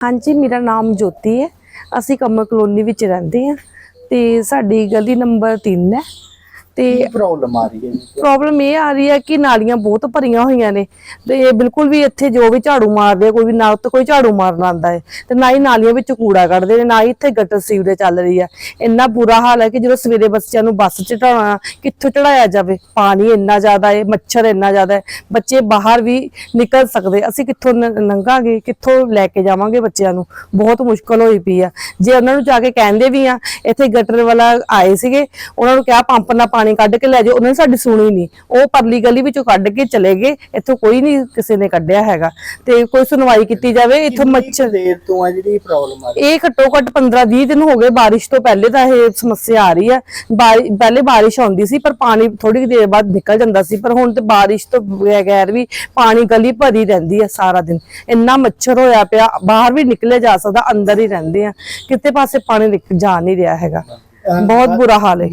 ਹਾਂਜੀ, ਮੇਰਾ ਨਾਮ ਜੋਤੀ ਹੈ। ਅਸੀਂ ਕਮਲ ਕਲੋਨੀ ਵਿੱਚ ਰਹਿੰਦੇ ਹਾਂ ਤੇ ਸਾਡੀ ਗਲੀ ਨੰਬਰ 3 ਹੈ। ਤੇ ਪ੍ਰੋਬਲਮ ਆ ਰਹੀ ਹੈ ਪ੍ਰੋਬਲਮ ਇਹ ਆ ਰਹੀ ਹੈ ਕਿ ਨਾਲੀਆਂ ਬਹੁਤ ਭਰੀਆਂ ਹੋਈਆਂ ਨੇ ਤੇ ਇਹ ਬਿਲਕੁਲ ਵੀ ਇੱਥੇ ਜੋ ਵੀ ਝਾੜੂ ਮਾਰਦੇ ਆ, ਕੋਈ ਵੀ ਨਾ ਕੋਈ ਝਾੜੂ ਮਾਰਨ ਆਉਂਦਾ ਹੈ ਤੇ ਨਾ ਹੀ ਨਾਲੀਆਂ ਵਿੱਚ ਕੂੜਾ ਕੱਢਦੇ ਨੇ ਨਾ ਹੀ ਇੱਥੇ ਗਟਰ ਸੀਵਰੇਜ ਚੱਲ ਰਹੀ ਹੈ। ਇੰਨਾ ਬੁਰਾ ਹਾਲ ਹੈ ਕਿ ਜਦੋਂ ਸਵੇਰੇ ਬੱਚਿਆਂ ਨੂੰ ਬੱਸ ਚੜਾਉਣਾ ਕਿੱਥੋਂ ਚੜਾਇਆ ਜਾਵੇ? ਪਾਣੀ ਇੰਨਾ ਜ਼ਿਆਦਾ ਹੈ ਮੱਛਰ ਇੰਨਾ ਜ਼ਿਆਦਾ ਹੈ ਬੱਚੇ ਬਾਹਰ ਵੀ ਨਿਕਲ ਸਕਦੇ। ਅਸੀਂ ਕਿੱਥੋਂ ਲੰਘਾਂਗੇ ਕਿੱਥੋਂ ਲੈ ਕੇ ਜਾਵਾਂਗੇ ਬੱਚਿਆਂ ਨੂੰ? ਬਹੁਤ ਮੁਸ਼ਕਲ ਹੋਈ ਪਈ ਆ। ਜੇ ਉਹਨਾਂ ਨੂੰ ਜਾ ਕੇ ਕਹਿੰਦੇ ਵੀ ਆ ਇੱਥੇ ਗਟਰ ਵਾਲਾ ਆਏ ਸੀਗੇ ਉਹਨਾਂ ਨੂੰ ਕਿਹਾ ਪੰਪ ਨਾਲ ਪਾਣੀ ਕੱਢ ਕੇ ਲੈ ਜਾਓ ਉਹਨਾਂ ਨੇ ਸਾਡੀ ਸੁਣੀ ਨਹੀਂ ਉਹ ਪਰਲੀ ਗਲੀ ਵਿੱਚੋਂ ਕੱਢ ਕੇ ਚਲੇ ਗਏ ਇੱਥੋਂ ਕੋਈ ਨਹੀਂ ਕਿਸੇ ਨੇ ਕੱਢਿਆ ਹੈਗਾ। ਤੇ ਕੋਈ ਸੁਣਵਾਈ ਕੀਤੀ ਜਾਵੇ ਇੱਥੋਂ ਮੱਛਰ ਦੇਰ ਤੋਂ ਆ ਜਿਹੜੀ ਪ੍ਰੋਬਲਮ ਆ ਰਹੀ? ਇਹ ਘੱਟੋ ਘੱਟ 15-20 ਦਿਨ ਹੋ ਗਏ ਬਾਰਿਸ਼ ਤੋਂ ਪਹਿਲੇ ਤਾਂ ਇਹ ਸਮੱਸਿਆ ਆ ਰਹੀ ਹੈ ਪਹਿਲੇ ਬਾਰਿਸ਼ ਆਉਂਦੀ ਸੀ ਪਰ ਪਾਣੀ ਥੋੜੀ ਦੇਰ ਬਾਅਦ ਨਿਕਲ ਜਾਂਦਾ ਸੀ। ਪਰ ਹੁਣ ਤੇ ਬਾਰਿਸ਼ ਤੋਂ ਬਗੈਰ ਵੀ ਪਾਣੀ ਗਲੀ ਭਰੀ ਰਹਿੰਦੀ ਹੈ ਸਾਰਾ ਦਿਨ। ਇੰਨਾ ਮੱਛਰ ਹੋਇਆ ਪਿਆ ਬਾਹਰ ਵੀ ਨਿਕਲੇ ਜਾ ਸਕਦਾ ਅੰਦਰ ਹੀ ਰਹਿੰਦੇ ਆ। ਕਿਤੇ ਪਾਸੇ ਪਾਣੀ ਜਾ ਨਹੀਂ ਰਿਹਾ ਹੈਗਾ। ਬਹੁਤ ਬੁਰਾ ਹਾਲ ਹੈ।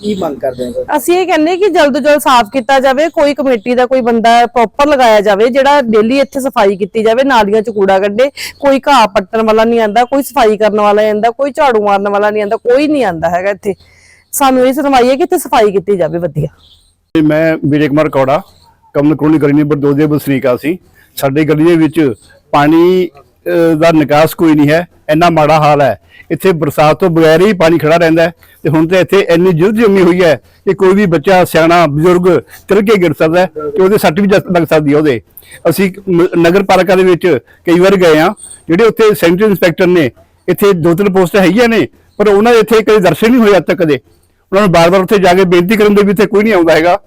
ਕੀ ਮੰਗ ਕਰਦੇ ਹੋ ਅਸੀਂ ਇਹ ਕਹਿੰਦੇ ਕਿ ਜਲਦ ਤੋਂ ਜਲਦ ਸਾਫ਼ ਕੀਤਾ ਜਾਵੇ ਕੋਈ ਕਮੇਟੀ ਦਾ ਕੋਈ ਬੰਦਾ ਪ੍ਰੋਪਰ ਲਗਾਇਆ ਜਾਵੇ ਜਿਹੜਾ ਡੇਲੀ ਇੱਥੇ ਸਫ਼ਾਈ ਕੀਤੀ ਜਾਵੇ ਨਾਲੀਆਂ 'ਚ ਕੂੜਾ ਕੱਢੇ ਕੋਈ ਘਾਹ ਪੱਟਣ ਵਾਲਾ ਨਹੀਂ ਆਂਦਾ ਕੋਈ ਸਫ਼ਾਈ ਕਰਨ ਵਾਲਾ ਨਹੀਂ ਆਂਦਾ ਕੋਈ ਝਾੜੂ ਮਾਰਨ ਵਾਲਾ ਨਹੀਂ ਆਂਦਾ ਕੋਈ ਨਹੀਂ ਆਂਦਾ ਹੈਗਾ ਇੱਥੇ। ਸਾਨੂੰ ਇਹ ਸੁਣਵਾਈ ਹੈ ਕਿ ਇੱਥੇ ਸਫ਼ਾਈ ਕੀਤੀ ਜਾਵੇ ਵਧੀਆ। ਮੈਂ ਵਿਜੇ ਕੁਮਾਰ ਕੌੜਾ ਕਮਲ ਕਲੋਨੀ ਗਲੀ ਨੰਬਰ 2 ਦੇ ਵਸਨੀਕ ਸੀ। ਸਾਡੇ ਗਲੀ ਦੇ ਵਿੱਚ ਪਾਣੀ ਦਾ ਨਿਕਾਸ ਕੋਈ ਨਹੀਂ ਹੈ। ਇੰਨਾ ਮਾੜਾ ਹਾਲ ਹੈ। ਇੱਥੇ ਬਰਸਾਤ ਤੋਂ ਬਗੈਰ ਹੀ ਪਾਣੀ ਖੜਾ ਰਹਿੰਦਾ ਹੈ ਤੇ ਹੁਣ ਤੇ ਇੱਥੇ ਇੰਨੀ ਜੁੱਧ ਜੰਮੀ ਹੋਈ ਹੈ ਕਿ ਕੋਈ ਵੀ ਬੱਚਾ, ਸਿਆਣਾ, ਬਜ਼ੁਰਗ ਤਿਲ ਕੇ ਗਿਰ ਸਕਦਾ ਹੈ ਤੇ ਉਹਦੇ ਸੱਟ ਵੀ ਲੱਗ ਸਕਦੀ ਹੈ ਉਹਦੇ। ਅਸੀਂ ਨਗਰ ਪਾਲਿਕਾ ਦੇ ਵਿੱਚ ਕਈ ਵਾਰ ਗਏ ਆ ਜਿਹੜੇ ਉੱਥੇ ਸੈਂਟਰ ਇੰਸਪੈਕਟਰ ਨੇ, ਇੱਥੇ ਦੋ ਤਿੰਨ ਪੋਸਟ ਹੈਗੀਆਂ ਨੇ, ਪਰ ਉਹਨਾਂ ਦੇ ਇੱਥੇ ਕਦੇ ਦਰਸ਼ਨ ਨਹੀਂ ਹੋਏ ਅੱਜ ਤੱਕ ਕਦੇ। ਉਹਨਾਂ ਨੂੰ ਬਾਰ-ਬਾਰ ਉੱਥੇ ਜਾ ਕੇ ਬੇਨਤੀ ਕਰਨ ਦੇ ਵੀ ਇੱਥੇ ਕੋਈ ਨਹੀਂ ਆਉਂਦਾ ਹੈਗਾ।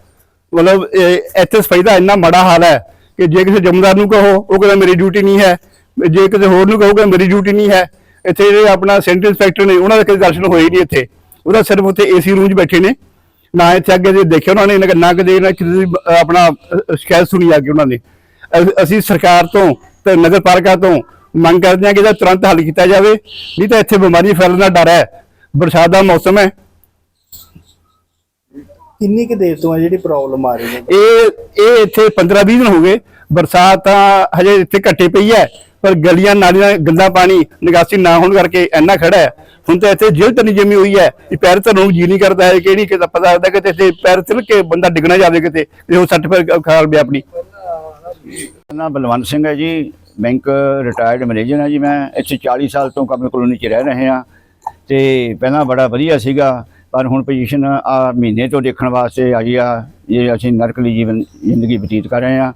ਮਤਲਬ, ਇਹ- ਇੱਥੇ ਸਫ਼ਾਈ ਦਾ ਇੰਨਾ ਮਾੜਾ ਹਾਲ ਹੈ ਕਿ ਜੇ ਕਿਸੇ ਜਮਦਾਰ ਨੂੰ ਕਹੋ, ਉਹ ਕਹਿੰਦਾ ਮੇਰੀ ਡਿਊਟੀ ਨਹੀਂ ਹੈ ਜੇ ਕਿਸੇ ਹੋਰ ਨੂੰ ਕਹੋਗੇ ਮੇਰੀ ਡਿਊਟੀ ਨਹੀਂ ਹੈ ਇੱਥੇ ਜਿਹੜੇ ਆਪਣਾ ਸੈਂਟਰ ਇੰਸਪੈਕਟਰ ਨੇ ਉਹਨਾਂ ਦੇ ਕਦੇ ਦਰਸ਼ਨ ਹੋਏ ਹੀ ਨਹੀਂ ਇੱਥੇ। ਉਹਦਾ ਸਿਰਫ ਉੱਥੇ ਏਸੀ ਰੂਮ 'ਚ ਬੈਠੇ ਨੇ। ਨਾ ਇੱਥੇ ਅੱਗੇ ਦੇ ਦੇਖਿਆ ਉਹਨਾਂ ਨੇ ਨਾ- ਕਦੇ ਨਾ ਕਿਸੇ ਆਪਣਾ ਸ਼ਿਕਾਇਤ ਸੁਣੀ ਆ ਕੇ ਉਹਨਾਂ ਨੇ। ਅਸੀਂ ਸਰਕਾਰ ਤੋਂ ਤੇ ਨਗਰ ਪਾਲਿਕਾ ਤੋਂ ਮੰਗ ਕਰਦੇ ਹਾਂ ਕਿ ਇਹਦਾ ਤੁਰੰਤ ਹੱਲ ਕੀਤਾ ਜਾਵੇ। ਨਹੀਂ ਤਾਂ ਇੱਥੇ ਬਿਮਾਰੀ ਫੈਲਣ ਦਾ ਡਰ ਹੈ। ਬਰਸਾਤ ਦਾ ਮੌਸਮ ਹੈ। ਕਿੰਨੀ ਕੁ ਦੇਰ ਤੋਂ ਆ ਜਿਹੜੀ ਪ੍ਰੋਬਲਮ ਆ ਰਹੀ ਹੈ? ਇਹ ਇਹ ਇੱਥੇ 15 20 ਦਿਨ ਹੋ ਗਏ। ਬਰਸਾਤ ਤਾਂ ਹਜੇ ਇੱਥੇ ਘੱਟੀ ਪਈ ਹੈ, ਪਰ ਗਲੀਆਂ ਨਾਲੀਆਂ, ਗੰਦਾ ਪਾਣੀ ਨਿਕਾਸੀ ਨਾ ਹੋਣ ਕਰਕੇ ਇੰਨਾ ਖੜਾ ਹੈ। ਹੁਣ ਤਾਂ ਇੱਥੇ ਜਿਲਤ ਨਹੀਂ ਜਮੀ ਹੋਈ ਹੈ। ਕਿ ਪੈਰ ਧਰਨ ਨੂੰ ਜੀ ਨਹੀਂ ਕਰਦਾ ਹੈ ਕਿਹੜੀ ਕਿਤੇ ਪਤਾ ਲੱਗਦਾ ਕਿ ਇੱਥੇ ਪੈਰ ਤਿਲ ਕੇ ਬੰਦਾ ਡਿੱਗਣਾ ਜਾਵੇ ਕਿਤੇ, ਤੇ ਉਹ ਸੱਟ ਪੈਰ ਖਾਲ ਪਿਆ ਆਪਣੀ। ਮੇਰਾ ਨਾਮ ਬਲਵੰਤ ਸਿੰਘ ਹੈ ਜੀ। ਬੈਂਕ ਰਿਟਾਇਰਡ ਮੈਨੇਜਰ ਹਾਂ ਜੀ ਮੈਂ। ਇੱਥੇ 40 ਸਾਲ ਤੋਂ ਕਮਲ ਕਲੋਨੀ 'ਚ ਰਹਿ ਰਹੇ ਹਾਂ। ਤੇ ਪਹਿਲਾਂ ਬੜਾ ਵਧੀਆ ਸੀਗਾ, ਪਰ ਹੁਣ ਪੋਜੀਸ਼ਨ ਆ ਮਹੀਨੇ ਤੋਂ ਦੇਖਣ ਵਾਸਤੇ ਆਈ ਆ। ਇਹ ਅਸੀਂ ਨਰਕਲੀ ਜੀਵਨ, ਜ਼ਿੰਦਗੀ ਬਤੀਤ ਕਰ ਰਹੇ ਹਾਂ।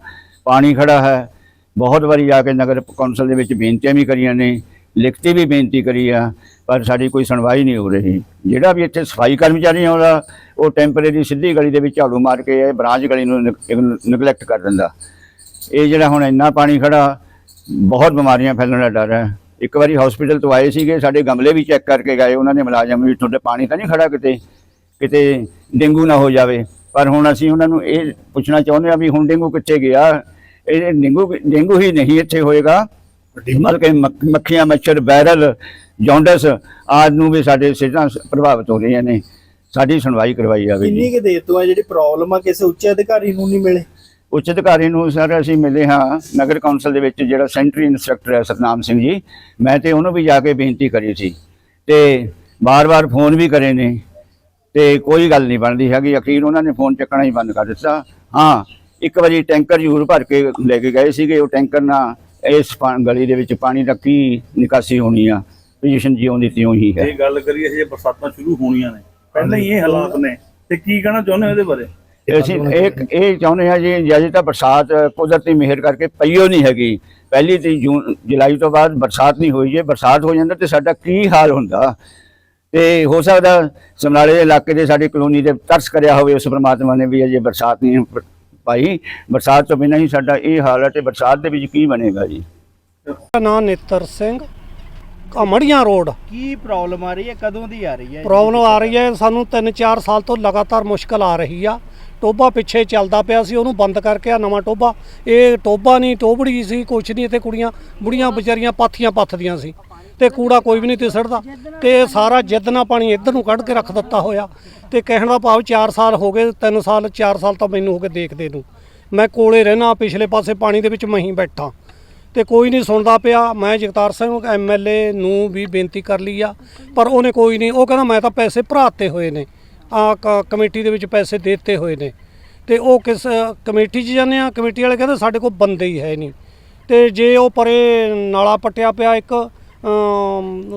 ਪਾਣੀ ਖੜਾ ਹੈ। ਬਹੁਤ ਵਾਰੀ ਜਾ ਕੇ ਨਗਰ ਕੌਂਸਲ ਦੇ ਵਿੱਚ ਬੇਨਤੀਆਂ ਵੀ ਕਰੀਆਂ ਨੇ, ਲਿਖਤੀ ਵੀ ਬੇਨਤੀ ਕਰੀ ਆ, ਪਰ ਸਾਡੀ ਕੋਈ ਸੁਣਵਾਈ ਨਹੀਂ ਹੋ ਰਹੀ। ਜਿਹੜਾ ਵੀ ਇੱਥੇ ਸਫ਼ਾਈ ਕਰਮਚਾਰੀ ਆਉਂਦਾ ਉਹ ਟੈਂਪਰੇਰੀ ਸਿੱਧੀ ਗਲੀ ਦੇ ਵਿੱਚ ਝਾੜੂ ਮਾਰ ਕੇ ਇਹ ਬ੍ਰਾਂਚ ਗਲੀ ਨੂੰ ਨਿਗਲੈਕਟ ਕਰ ਦਿੰਦਾ। ਇਹ ਜਿਹੜਾ ਹੁਣ ਇੰਨਾ ਪਾਣੀ ਖੜਾ, ਬਹੁਤ ਬਿਮਾਰੀਆਂ ਫੈਲਣ ਦਾ ਡਰ ਹੈ। ਇੱਕ ਵਾਰੀ ਹਸਪੀਟਲ ਤੋਂ ਆਏ ਸੀਗੇ, ਸਾਡੇ ਗਮਲੇ ਵੀ ਚੈੱਕ ਕਰਕੇ ਗਏ, ਉਹਨਾਂ ਨੇ ਮੁਲਾਜ਼ਮ ਵੀ, ਤੁਹਾਡੇ ਪਾਣੀ ਤਾਂ ਨਹੀਂ ਖੜਾ ਕਿਤੇ? ਕਿਤੇ ਡੇਂਗੂ ਨਾ ਹੋ ਜਾਵੇ। ਪਰ ਹੁਣ ਅਸੀਂ ਉਹਨਾਂ ਨੂੰ ਇਹ ਪੁੱਛਣਾ ਚਾਹੁੰਦੇ ਆ ਵੀ ਹੁਣ ਡੇਂਗੂ ਕਿੱਥੇ ਗਿਆ? ਇਹ ਡੇਂਗੂ ਡੇਂਗੂ ਹੀ ਨਹੀਂ ਇੱਥੇ ਹੋਏਗਾ। ਬਲਕਿ ਮੱਖ- ਮੱਖੀਆਂ ਮੱਛਰ ਵਾਇਰਲ ਜੌਂਡਸ ਆਦਿ ਨੂੰ ਵੀ ਸਾਡੇ ਸਿਹਤਾਂ ਪ੍ਰਭਾਵਿਤ ਹੋ ਰਹੀਆਂ ਨੇ। ਸਾਡੀ ਸੁਣਵਾਈ ਕਰਵਾਈ ਜਾਵੇ ਕਿੰਨੀ ਕੁ ਦੇਰ ਤੋਂ ਆ ਜਿਹੜੀ ਪ੍ਰੋਬਲਮ ਆ ਕਿਸੇ ਉੱਚ ਅਧਿਕਾਰੀ ਨੂੰ ਨਹੀਂ ਮਿਲੇ? ਉੱਚ ਅਧਿਕਾਰੀ ਨੂੰ ਸਰ ਅਸੀਂ ਮਿਲੇ ਹਾਂ ਨਗਰ ਕੌਂਸਲ ਦੇ ਵਿੱਚ ਜਿਹੜਾ ਸੈਂਟਰੀ ਇੰਸਟਰਕਟਰ ਹੈ ਸਤਨਾਮ ਸਿੰਘ ਜੀ। ਮੈਂ ਤੇ ਉਹਨੂੰ ਵੀ ਜਾ ਕੇ ਬੇਨਤੀ ਕਰੀ ਸੀ। ਤੇ ਬਾਰ-ਬਾਰ ਫੋਨ ਵੀ ਕਰੇ ਨੇ। ਤੇ ਕੋਈ ਗੱਲ ਨਹੀਂ ਬਣਦੀ ਹੈਗੀ। ਅਖੀਰ ਉਹਨਾਂ ਨੇ ਫੋਨ ਚੱਕਣਾ ਹੀ ਬੰਦ ਕਰ ਦਿੱਤਾ। ਹਾਂ ਇੱਕ ਵਾਰੀ ਟੈਂਕਰ ਜ਼ਰੂਰ ਭਰ ਕੇ ਲੈ ਕੇ ਗਏ ਸੀਗੇ। ਉਹ ਟੈਂਕਰ ਨਾਲ ਇਸ ਗਲੀ ਦੇ ਵਿੱਚ ਪਾਣੀ ਦਾ ਕੀ ਨਿਕਾਸੀ ਹੋਣੀ ਆ। ਪੋਜੀਸ਼ਨ ਜਿਉਂ ਦੀ ਤਿਉਂ ਹੀ ਹੈ। ਇਹ ਗੱਲ ਕਰੀਏ ਜੇ ਬਰਸਾਤਾਂ ਸ਼ੁਰੂ ਹੋਣੀਆਂ ਨੇ ਪਹਿਲਾਂ ਹੀ ਇਹ ਹਾਲਾਤ ਨੇ। ਤੇ ਕੀ ਕਹਿਣਾ ਚਾਹੁੰਦੇ ਹੋ ਇਹਦੇ ਬਾਰੇ? ਅਸੀਂ ਇੱਕ ਇਹ ਚਾਹੁੰਦੇ ਹਾਂ ਜੀ ਜਦ ਤੱਕ ਬਰਸਾਤ ਕੁਦਰਤੀ ਮਿਹਰ ਕਰਕੇ ਪਈਓ ਨਹੀਂ ਹੈਗੀ। ਪਹਿਲੀ ਤੇ ਜੂਨ ਜੁਲਾਈ ਤੋਂ ਬਾਅਦ ਬਰਸਾਤ ਨਹੀਂ ਹੋਈ। ਜੇ ਬਰਸਾਤ ਹੋ ਜਾਂਦਾ ਤੇ ਸਾਡਾ ਕੀ ਹਾਲ ਹੁੰਦਾ? ਤੇ ਹੋ ਸਕਦਾ ਸਮਰਾਲੇ ਦੇ ਇਲਾਕੇ ਦੇ ਸਾਡੀ ਕਲੋਨੀ ਦੇ ਤਰਸ ਕਰਿਆ ਹੋਵੇ ਉਸ ਪ੍ਰਮਾਤਮਾ ਨੇ ਵੀ ਅਜੇ ਬਰਸਾਤ ਨਹੀਂ ਪਾਈ। ਬਰਸਾਤ ਤੋਂ ਬਿਨਾਂ ਹੀ ਸਾਡਾ ਇਹ ਹਾਲ ਹੈ ਤੇ ਬਰਸਾਤ ਦੇ ਵਿੱਚ ਕੀ ਬਣੇਗਾ ਜੀ? ਨਾਂ ਨੇਤਰ ਸਿੰਘ ਕਮੜੀਆਂ ਰੋਡ। ਕੀ ਪ੍ਰੋਬਲਮ ਆ ਰਹੀ ਹੈ? ਕਦੋਂ ਦੀ ਆ ਰਹੀ ਹੈ? ਪ੍ਰੋਬਲਮ ਆ ਰਹੀ ਹੈ ਸਾਨੂੰ 3-4 ਸਾਲ ਤੋਂ ਲਗਾਤਾਰ ਮੁਸ਼ਕਲ ਆ ਰਹੀ ਆ। ਟੋਬਾ ਪਿੱਛੇ ਚੱਲਦਾ ਪਿਆ ਸੀ ਉਹਨੂੰ ਬੰਦ ਕਰਕੇ ਆ ਨਵਾਂ ਟੋਬਾ ਇਹ ਟੋਬਾ ਨਹੀਂ ਟੋਬੜੀ ਸੀ ਕੁਛ ਨਹੀਂ ਤੇ ਕੁੜੀਆਂ ਬੁੜੀਆਂ ਵਿਚਾਰੀਆਂ ਪਾਥੀਆਂ ਪੱਥਦੀਆਂ ਸੀ। ਤੇ ਕੂੜਾ ਕੋਈ ਵੀ ਨਹੀਂ ਤੇ ਸੜਦਾ। ਤੇ ਇਹ ਸਾਰਾ ਜਿੱਦ ਨਾਲ ਪਾਣੀ ਇੱਧਰ ਨੂੰ ਕੱਢ ਕੇ ਰੱਖ ਦਿੱਤਾ ਹੋਇਆ। ਤੇ ਕਹਿਣ ਦਾ ਭਾਵ 4 ਸਾਲ ਹੋ ਗਏ 3 ਸਾਲ 4 ਸਾਲ ਤਾਂ ਮੈਨੂੰ ਹੋ ਗਏ ਦੇਖਦੇ ਨੂੰ। ਮੈਂ ਕੋਲੇ ਰਹਿਣਾ, ਪਿਛਲੇ ਪਾਸੇ ਪਾਣੀ ਦੇ ਵਿੱਚ ਮਹੀਂ ਬੈਠਾ। ਤੇ ਕੋਈ ਨਹੀਂ ਸੁਣਦਾ ਪਿਆ। ਮੈਂ ਜਗਤਾਰ ਸਿੰਘ ਐਮਐਲਏ ਨੂੰ ਵੀ ਬੇਨਤੀ ਕਰ ਲਈ ਆ। ਪਰ ਉਹਨੇ ਕੋਈ ਨਹੀਂ, ਉਹ ਕਹਿੰਦਾ ਮੈਂ ਤਾਂ ਪੈਸੇ ਭਰਾਤੇ ਹੋਏ ਨੇ। ਆ ਕਮੇਟੀ ਦੇ ਵਿੱਚ ਪੈਸੇ ਦੇ ਦਿੱਤੇ ਹੋਏ ਨੇ। ਤੇ ਉਹ ਕਿਸ ਕਮੇਟੀ 'ਚ ਜਾਂਦੇ ਆ? ਕਮੇਟੀ ਵਾਲੇ ਕਹਿੰਦੇ ਸਾਡੇ ਕੋਲ ਬੰਦੇ ਹੀ ਹੈ ਨਹੀਂ। ਤੇ ਜੇ ਉਹ ਪਰੇ ਨਾਲਾ ਪੱਟਿਆ ਪਿਆ ਇੱਕ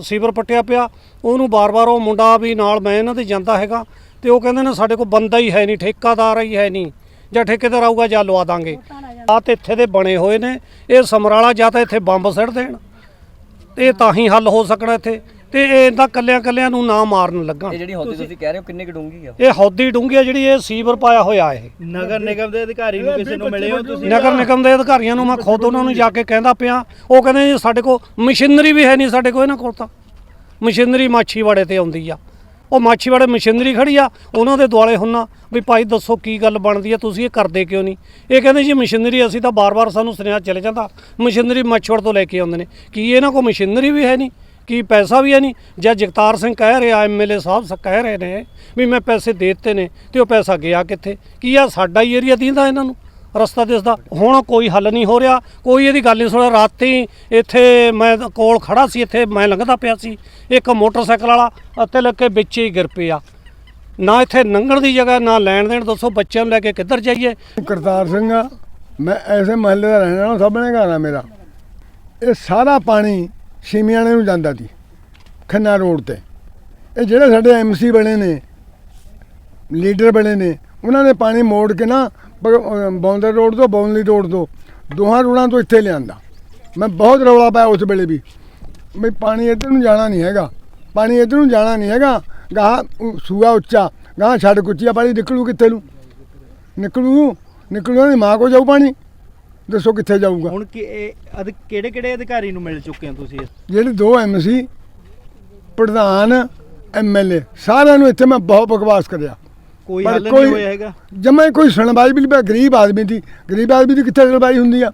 ਸੀਵਰ ਪੱਟਿਆ ਪਿਆ। ਉਹਨੂੰ ਬਾਰ-ਬਾਰ ਉਹ ਮੁੰਡਾ ਵੀ ਨਾਲ ਮੈਂ ਇਹਨਾਂ ਦੇ ਜਾਂਦਾ ਹੈਗਾ ਤੇ ਉਹ ਕਹਿੰਦੇ ਨੇ ਸਾਡੇ ਕੋਲ ਬੰਦਾ ਹੀ ਹੈ ਨਹੀਂ, ਠੇਕਾਦਾਰ ਹੀ ਹੈ ਨਹੀਂ। ਜਾਂ ਠੇਕੇਦਾਰ ਆਊਗਾ ਜਾਂ ਲਵਾ ਦਾਂਗੇ। ਆ ਤੇ ਇੱਥੇ ਦੇ ਬਣੇ ਹੋਏ ਨੇ। ਇਹ ਸਮਰਾਲਾ ਜਾਂ ਤਾਂ ਇੱਥੇ ਬੰਬ ਸਿੱਟ ਦੇਣ। ਇਹ ਤਾਂ ਹੀ ਹੱਲ ਹੋ ਸਕਣਾ ਇੱਥੇ। ਤੇ ਇਹ ਇਹਦਾ ਕੱਲਿਆਂ ਕੱਲਿਆਂ ਨੂੰ ਨਾ ਮਾਰਨ ਲੱਗਾ। ਇਹ ਜਿਹੜੀ ਹੌਦੀ ਤੁਸੀਂ ਕਹਿ ਰਹੇ ਹੋ ਕਿੰਨੇ ਕੁ ਡੂੰਗੀ ਆ? ਇਹ ਹੌਦੀ ਡੂੰਘੀ ਆ ਜਿਹੜੀ ਇਹ ਸੀਵਰ ਪਾਇਆ ਹੋਇਆ ਇਹ। ਨਗਰ ਨਿਗਮ ਦੇ ਅਧਿਕਾਰੀ ਨੂੰ ਕਿਸੇ ਨੂੰ ਮਿਲੇ ਹੋ ਤੁਸੀਂ? ਨਗਰ ਨਿਗਮ ਦੇ ਅਧਿਕਾਰੀਆਂ ਨੂੰ ਮੈਂ ਖੁਦ ਉਹਨਾਂ ਨੂੰ ਜਾ ਕੇ ਕਹਿੰਦਾ ਪਿਆ। ਉਹ ਕਹਿੰਦੇ ਜੀ ਸਾਡੇ ਕੋਲ ਮਸ਼ੀਨਰੀ ਵੀ ਹੈ ਨਹੀਂ ਸਾਡੇ ਕੋਲ ਇਹਨਾਂ ਕੋਲ ਤਾਂ। ਮਸ਼ੀਨਰੀ ਮਾਛੀਵਾੜੇ ਤੇ ਆਉਂਦੀ ਆ। ਉਹ ਮਾਛੀਵਾੜੇ ਮਸ਼ੀਨਰੀ ਖੜੀ ਆ ਉਹਨਾਂ ਦੇ ਦੁਆਲੇ ਹੁੰਨਾ ਵੀ ਭਾਈ ਦੱਸੋ ਕੀ ਗੱਲ ਬਣਦੀ ਆ ਤੁਸੀਂ ਇਹ ਕਰਦੇ ਕਿਉਂ ਨਹੀਂ? ਇਹ ਕਹਿੰਦੇ ਜੀ ਮਸ਼ੀਨਰੀ ਅਸੀਂ ਤਾਂ ਬਾਰ-ਬਾਰ ਸਾਨੂੰ ਸੁਨੇਹਾ ਚਲੇ ਜਾਂਦਾ। ਮਸ਼ੀਨਰੀ ਮਾਛੀਵਾੜ ਤੋਂ ਲੈ ਕੇ ਆਉਂਦੇ ਨੇ। ਕੀ ਇਹਨਾਂ ਕੋਲ ਮਸ਼ੀਨਰੀ ਵੀ ਹੈ ਨਹੀਂ? ਕੀ ਪੈਸਾ ਵੀ ਹੈ ਨਹੀਂ? ਜੇ ਜਗਤਾਰ ਸਿੰਘ ਕਹਿ ਰਿਹਾ ਐਮਐਲਏ ਸਾਹਿਬ ਸ- ਕਹਿ ਰਹੇ ਨੇ ਵੀ ਮੈਂ ਪੈਸੇ ਦੇ ਦਿੱਤੇ ਨੇ ਤੇ ਉਹ ਪੈਸਾ ਗਿਆ ਕਿੱਥੇ? ਕੀ ਆ ਸਾਡਾ ਹੀ ਏਰੀਆ ਦੀਂਦਾ ਇਹਨਾਂ ਨੂੰ? ਰਸਤਾ ਦਿਸਦਾ ਹੁਣ ਕੋਈ ਹੱਲ ਨਹੀਂ ਹੋ ਰਿਹਾ। ਕੋਈ ਇਹਦੀ ਗੱਲ ਨਹੀਂ ਸੁਣਿਆ। ਰਾਤੀ ਇੱਥੇ ਮੈਂ ਕੋਲ ਖੜਾ ਸੀ, ਇੱਥੇ ਮੈਂ ਲੰਘਦਾ ਪਿਆ ਸੀ। ਇੱਕ ਮੋਟਰਸਾਈਕਲ ਵਾਲਾ ਅਤੇ ਲੱਗ ਕੇ ਵਿੱਚ ਹੀ ਗਿਰ ਪਿਆ। ਨਾ ਇੱਥੇ ਲੰਘਣ ਦੀ ਜਗ੍ਹਾ, ਨਾ ਲੈਣ ਦੇਣ। ਦੱਸੋ ਬੱਚਿਆਂ ਨੂੰ ਲੈ ਕੇ ਕਿੱਧਰ ਜਾਈਏ? ਕਰਤਾਰ ਸਿੰਘ ਆ। ਮੈਂ ਐਸੇ ਮਹੱਲੇ ਦਾ ਰਹਿਣ ਵਾਲਾ ਸਾਹਮਣੇ ਘਰ ਆ ਮੇਰਾ। ਇਹ ਸਾਰਾ ਪਾਣੀ ਸ਼ਿਮਿਆਣੇ ਨੂੰ ਜਾਂਦਾ ਸੀ, ਖੰਨਾ ਰੋਡ ਤੇ। ਇਹ ਜਿਹੜੇ ਸਾਡੇ ਐਮਸੀ ਬਣੇ ਨੇ, ਲੀਡਰ ਬਣੇ ਨੇ, ਉਹਨਾਂ ਨੇ ਪਾਣੀ ਮੋੜ ਕੇ ਨਾ ਬੌਂਦਰ ਰੋਡ ਤੋਂ, ਬੌਂਦਲੀ ਰੋਡ ਤੋਂ ਦੋਹਾਂ ਰੋਡਾਂ ਤੋਂ ਇੱਥੇ ਲਿਆਂਦਾ। ਮੈਂ ਬਹੁਤ ਰੌਲਾ ਪਾਇਆ ਉਸ ਵੇਲੇ ਵੀ। ਵੀ ਪਾਣੀ ਇੱਧਰ ਨੂੰ ਜਾਣਾ ਨਹੀਂ ਹੈਗਾ। ਪਾਣੀ ਇੱਧਰ ਨੂੰ ਜਾਣਾ ਨਹੀਂ ਹੈਗਾ। ਗਾਹ ਸੂਆ ਉੱਚਾ। ਗਾਹ ਛੱਡ ਕੁੱਚੀਆ ਪਾਣੀ ਨਿਕਲੂ ਕਿੱਥੇ ਨੂੰ? ਨਿਕਲੂ ਨਿਕਲੂ, ਉਹਦੀ ਮਾਂ ਕੋ ਜਾਊ ਪਾਣੀ। ਦੱਸੋ ਕਿੱਥੇ ਜਾਊਗਾ। ਹੁਣ ਕਿਹੜੇ ਕਿਹੜੇ ਅਧਿਕਾਰੀ ਨੂੰ ਮਿਲ ਚੁੱਕੇ ਹੋ ਤੁਸੀਂ ਜਿਹੜੇ ਦੋ ਐਮਸੀ ਪ੍ਰਧਾਨ ਐਮਐਲਏ ਸਾਰਿਆਂ ਨੂੰ ਇੱਥੇ ਮੈਂ ਬਹੁਤ ਬਕਵਾਸ ਕਰਿਆ। ਕੋਈ ਹੱਲ ਨਹੀਂ ਹੋਇਆ ਹੈਗਾ? ਜਮੇ ਕੋਈ ਸੁਣਵਾਈ ਵੀ ਨਹੀਂ ਗਰੀਬ ਆਦਮੀ ਦੀ। ਗਰੀਬ ਆਦਮੀ ਦੀ ਕਿੱਥੇ ਸੁਣਵਾਈ ਹੁੰਦੀ ਆ?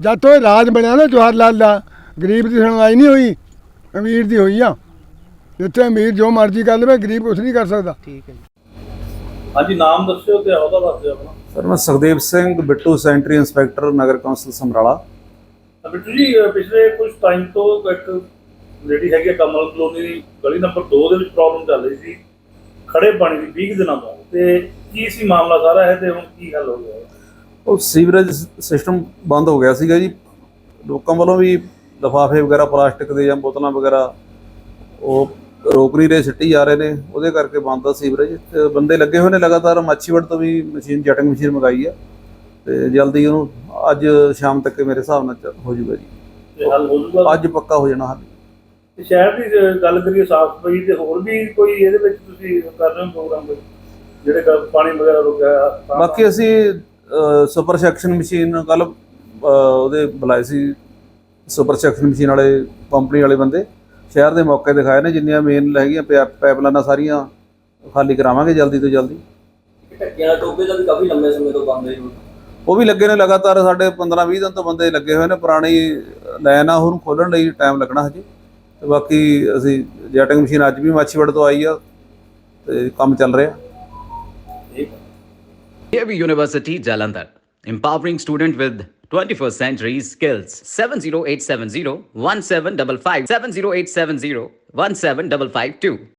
ਜਦ ਤੋਂ ਇਹ ਰਾਜ ਬਣਿਆ ਨਾ ਜਵਾਹਰ ਲਾਲ ਦਾ ਗਰੀਬ ਦੀ ਸੁਣਵਾਈ ਨਹੀਂ ਹੋਈ ਅਮੀਰ ਦੀ ਹੋਈ ਆ। ਜਿੱਥੇ ਅਮੀਰ ਜੋ ਮਰਜ਼ੀ ਕਰ ਲਵੇ ਗਰੀਬ ਕੁਛ ਨਹੀਂ ਕਰ ਸਕਦਾ। ਠੀਕ ਹੈ ਜੀ। ਹਾਂਜੀ ਨਾਮ ਦੱਸਿਓ ਤੇ ਅਹੁਦਾ ਦੱਸ ਦਿਓ ਆਪਣਾ। ਸਰ ਮੈਂ ਸੁਖਦੇਵ ਸਿੰਘ ਬਿੱਟੂ ਸੈਂਟਰੀ ਇੰਸਪੈਕਟਰ ਨਗਰ ਕੌਂਸਲ ਸਮਰਾਲਾ। ਬਿੱਟੂ ਜੀ ਪਿਛਲੇ ਕੁਝ ਟਾਈਮ ਤੋਂ ਇੱਕ ਜਿਹੜੀ ਹੈਗੀ ਕਮਲ ਕਲੋਨੀ ਦੀ ਗਲੀ ਨੰਬਰ 2 ਦੇ ਵਿੱਚ ਪ੍ਰੋਬਲਮ ਚੱਲ ਰਹੀ ਸੀ। ਖੜੇ ਪਾਣੀ ਦੀ 20 ਕੁ ਦਿਨਾਂ ਤੋਂ ਤੇ ਕੀ ਸੀ ਮਾਮਲਾ ਸਾਰਾ ਹੈ ਤੇ ਹੁਣ ਕੀ ਹੱਲ ਹੋ ਗਿਆ? ਉਹ ਸੀਵਰੇਜ ਸਿਸਟਮ ਬੰਦ ਹੋ ਗਿਆ ਸੀਗਾ ਜੀ। ਲੋਕਾਂ ਵੱਲੋਂ ਵੀ ਲਿਫਾਫੇ ਵਗੈਰਾ ਪਲਾਸਟਿਕ ਦੇ ਜਾਂ ਬੋਤਲਾਂ ਵਗੈਰਾ ਉਹ ਰੋਕ ਨਹੀਂ ਰਹੇ ਸਿੱਟੀ ਜਾ ਰਹੇ ਨੇ। ਉਹਦੇ ਕਰਕੇ ਬੰਦ ਆ ਸੀਵਰੇਜ। ਤੇ ਬੰਦੇ ਲੱਗੇ ਹੋਏ ਨੇ ਲਗਾਤਾਰ। ਮਾਛੀਵੜ ਤੋਂ ਵੀ ਮਸ਼ੀਨ ਜਟਿੰਗ ਮਸ਼ੀਨ ਮੰਗਾਈ ਆ। ਤੇ ਜਲਦੀ ਉਹਨੂੰ ਅੱਜ ਸ਼ਾਮ ਤੱਕ ਮੇਰੇ ਹਿਸਾਬ ਨਾਲ ਹੋ ਜਾਊਗਾ ਜੀ। ਹੋ ਜੂਗਾ ਅੱਜ ਪੱਕਾ ਹੋ ਜਾਣਾ ਹੱਲ। ਸ਼ਹਿਰ ਦੀ ਗੱਲ ਕਰੀਏ ਸਾਫ਼ ਸਫ਼ਾਈ ਤੇ ਹੋਰ ਵੀ ਕੋਈ ਇਹਦੇ ਵਿੱਚ ਤੁਸੀਂ ਕਰ ਰਹੇ ਹੋ ਪ੍ਰੋਗਰਾਮ ਕੋਈ? ਜਿਹੜੇ ਪਾਣੀ ਵਗੈਰਾ ਰੁਕਿਆ ਬਾਕੀ ਅਸੀਂ ਸੁਪਰ ਸੈਕਸ਼ਨ ਮਸ਼ੀਨ ਕੱਲ ਉਹਦੇ ਬੁਲਾਏ ਸੀ। ਸੁਪਰ ਸੈਕਸ਼ਨ ਮਸ਼ੀਨ ਵਾਲੇ ਕੰਪਨੀ ਵਾਲੇ ਬੰਦੇ। ਸ਼ਹਿਰ ਦੇ ਮੌਕੇ ਦਿਖਾਏ ਨੇ ਜਿੰਨੀਆਂ ਮੇਨ ਹੈਗੀਆਂ ਪਾਈਪਲਾਈਨਾਂ ਸਾਰੀਆਂ ਖਾਲੀ ਕਰਾਵਾਂਗੇ ਜਲਦੀ ਤੋਂ ਜਲਦੀ। ਢੱਕਿਆਂ ਟੋਬੇ ਦਾ ਵੀ ਕਾਫੀ ਲੰਬੇ ਸਮੇਂ ਤੋਂ ਬੰਦ ਹੈ ਜੀ। ਉਹ ਵੀ ਲੱਗੇ ਨੇ ਲਗਾਤਾਰ ਸਾਡੇ 15-20 ਦਿਨ ਤੋਂ ਬੰਦੇ ਲੱਗੇ ਹੋਏ ਨੇ ਪੁਰਾਣੀ ਲਾਈਨ ਆ ਉਹਨੂੰ ਖੋਲਣ ਲਈ ਟਾਈਮ ਲੱਗਣਾ ਹਜੇ। ਤੇ ਬਾਕੀ ਅਸੀਂ ਜੈਟਿੰਗ ਮਸ਼ੀਨ ਅੱਜ ਵੀ ਮਾਛੀਵੜ ਤੋਂ ਆਈ ਆ ਤੇ ਕੰਮ ਚੱਲ ਰਿਹਾ। AB University Jalandhar, empowering student with 21st century skills. 70870 1755 70870 17552.